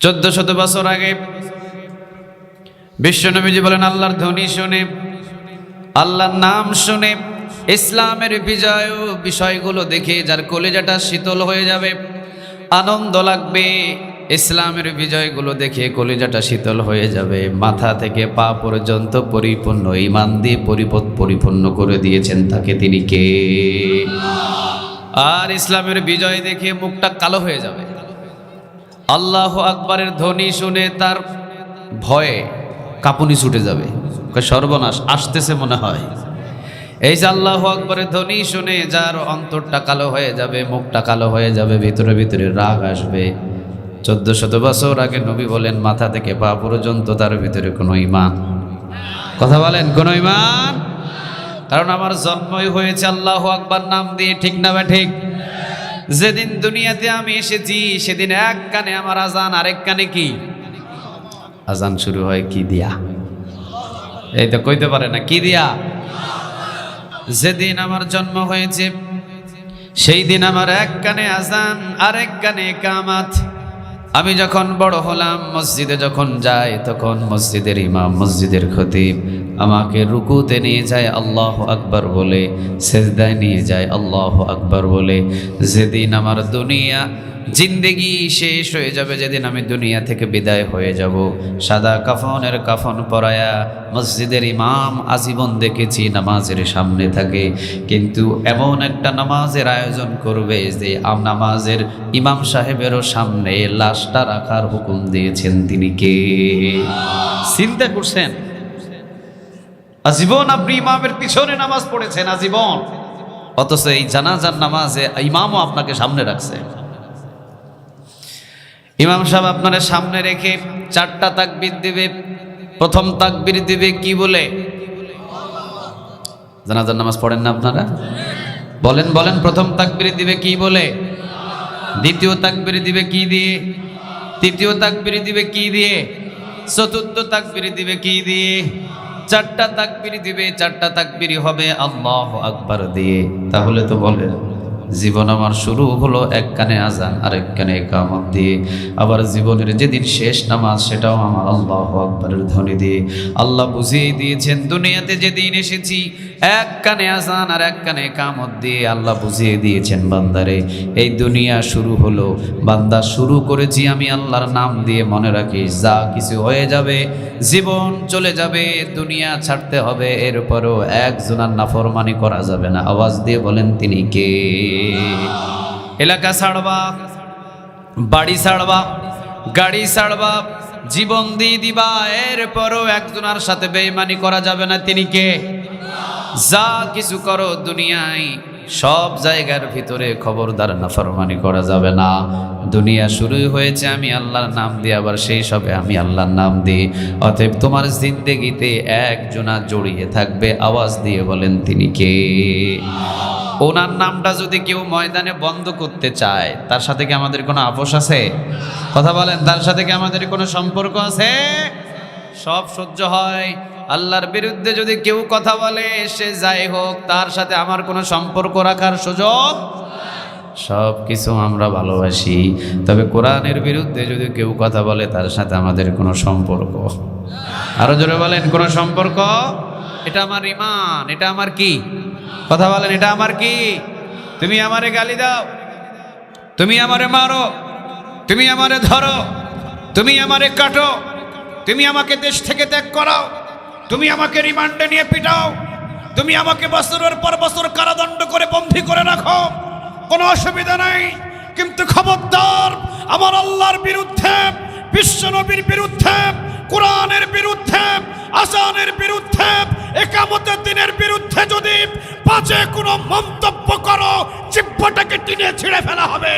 চোদ্দ শত বছর আগে বিশ্বনবীজি বলেন, আল্লাহর ধ্বনি শুনে, আল্লাহর নাম শুনে ইসলামের বিজয় বিষয়গুলো দেখে যার কলেজাটা শীতল হয়ে যাবে, আনন্দ লাগবে, ইসলামের বিজয়গুলো দেখে কলিজাটা শীতল হয়ে যাবে। মাথা থেকে পা পর্যন্ত পরিপূর্ণ ইমান দিয়ে পরিপদ পরিপূর্ণ করে দিয়েছেন তাকে তিনি কে? আর ইসলামের বিজয় দেখে মুখটা কালো হয়ে যাবে। আল্লাহ আকবরের ধ্বনি শুনে তার ভয়ে কাঁপুনি ছুটে যাবে। সর্বনাশ, আসতেছে মনে হয়। এই যে আল্লাহ আকবরের ধ্বনি শুনে যার অন্তরটা কালো হয়ে যাবে, মুখটা কালো হয়ে যাবে, ভিতরে ভিতরে রাগ আসবে। চোদ্দ শত বছর আগে নবী বলেন, মাথা থেকে পা পর্যন্ত তার ভিতরে কোনো ইমান কথা বলেন, কোনো ইমান কারণ আমার জন্মই হয়েছে আল্লাহ আকবার নাম দিয়ে, ঠিক না বা ঠিক? যেদিন দুনিয়াতে আমি এসেছি, সেদিন এক কানে আমার আজান, আরেক কানে কি? আজান শুরু হয় কি দিয়া? এই তো কইতে পারে না, কি দিয়া? যেদিন আমার জন্ম হয়েছে সেই দিন আমার এক কানে আজান, আরেক কানে কামাত। আমি যখন বড় হলাম, মসজিদে যখন যাই, তখন মসজিদের ইমাম, মসজিদের খতিব আমাকে রুকুতে নিয়ে যায় আল্লাহ আকবার বলে, সেজদায় নিয়ে যায় আল্লাহ আকবার বলে, যেদিন আমার দুনিয়া, জিন্দেগি শেষ হয়ে যাবে, যেদিন আমি দুনিয়া থেকে বিদায় হয়ে যাব। সাদা কাফনের কাফন পরায়া মসজিদের ইমাম আজীবন দেখেছি নামাজের সামনে থাকে। কিন্তু এমন একটা নামাজের আয়োজন করবে যে নামাজের ইমাম সাহেবেরও সামনে লাশটা রাখার হুকুম দিয়েছেন তিনি কে? চিন্তা করছেন? আজীবন আপনি ইমামের পিছনে নামাজ পড়েছেন, আজীবন। অথচ এই জানাজার নামাজে ইমামও আপনাকে সামনে রাখছে। ইমাম সাহেব আপনার সামনে রেখে চারটা তাকবির দিবে। প্রথম তাকবির দিবে কি বলে? জানাজার নামাজ পড়েন না আপনারা? বলেন বলেন, প্রথম তাকবির দিবে কি বলে? দ্বিতীয় তাকবির দিবে কি দিয়ে? তৃতীয় তাকবির দিবে কি দিয়ে? চতুর্থ তাকবির দিবে কি দিয়ে? চারটা তাকবির দিবে, চারটা তাকবির হবে আল্লাহ আকবার দিয়ে। তাহলে তো বলে, জীবন আমার শুরু হলো এক কানে আজান আরেক কানে কামত দিয়ে। আবার জীবনের যেদিন শেষ নামাজ, সেটাও আমার আল্লাহ আকবরের ধ্বনি দিয়ে। আল্লাহ বুঝিয়ে দিয়েছেন, দুনিয়াতে যেদিন এসেছি এক কানে আজান আর এক কানে কামত দিয়ে আল্লাহ বুঝিয়ে দিয়েছেন, বান্দারে, এই দুনিয়া শুরু হলো। বান্দা শুরু করেছি আমি আল্লাহর নাম দিয়ে, মনে রাখিস, যা কিছু হয়ে যাবে, জীবন চলে যাবে, দুনিয়া ছাড়তে হবে, এরপরও একজনার নাফরমানি করা যাবে না। আওয়াজ দিয়ে বলেন, তিনি কে? এলাকা ছাড়বা, বাড়ি ছাড়বা, গাড়ি ছাড়বা, জীবন দিয়ে দিবা, এরপরও একজনের সাথে বেইমানি করা যাবে না। তিনি কে? যা কিছু করো দুনিয়ায়, সব জায়গার ভিতরে খবরদার নাফরমানি করা যাবে না। দুনিয়া শুরু হয়েছে, আমি আল্লাহর নাম দিয়ে, আবার সেই সবে আমি আল্লাহর নাম দিই অতএব তোমার জিন্দেগিতে একজনা জড়িয়ে থাকবে, আওয়াজ দিয়ে বলেন তিনি কে? ওনার নামটা যদি কেউ ময়দানে বন্ধ করতে চায়, তার সাথে কি আমাদের কোনো আপোষ আছে? কথা বলেন, তার সাথে কি আমাদের কোনো সম্পর্ক আছে? সব সহ্য হয়। আল্লাহর বিরুদ্ধে যদি কেউ কথা বলে, সে যাই হোক, তার সাথে আমার কোনো সম্পর্ক রাখার সুযোগ সব কিছু আমরা ভালোবাসি। তবে কোরআনের বিরুদ্ধে যদি কেউ কথা বলে, তার সাথে আমাদের কোনো সম্পর্ক আরও জোরে বলেন, কোনো সম্পর্ক এটা আমার ইমান এটা আমার কি? কথা বলেন, এটা আমার কি? তুমি আমারে গালি দাও। তুমি আমারে মারো। তুমি আমারে ধরো। তুমি আমারে কাটো। তুমি আমাকে দেশ থেকে ত্যাগ করাও। তুমি আমাকে রিমান্ডে নিয়ে পিটাও। তুমি আমাকে বছরের পর বছর কারাদণ্ড করে বন্দী করে রাখো। কোনো অসুবিধা নাই। কিন্তু খবরদার, আমার আল্লাহর বিরুদ্ধে বিশ্বনবীর বিরুদ্ধে, কোরআনের বিরুদ্ধে আসানের বিরুদ্ধে, একামতের দিনের বিরুদ্ধে যদি বাজে কোনো মন্তব্য করো জিব্বাটাকে টিনে ছিঁড়ে ফেলা হবে।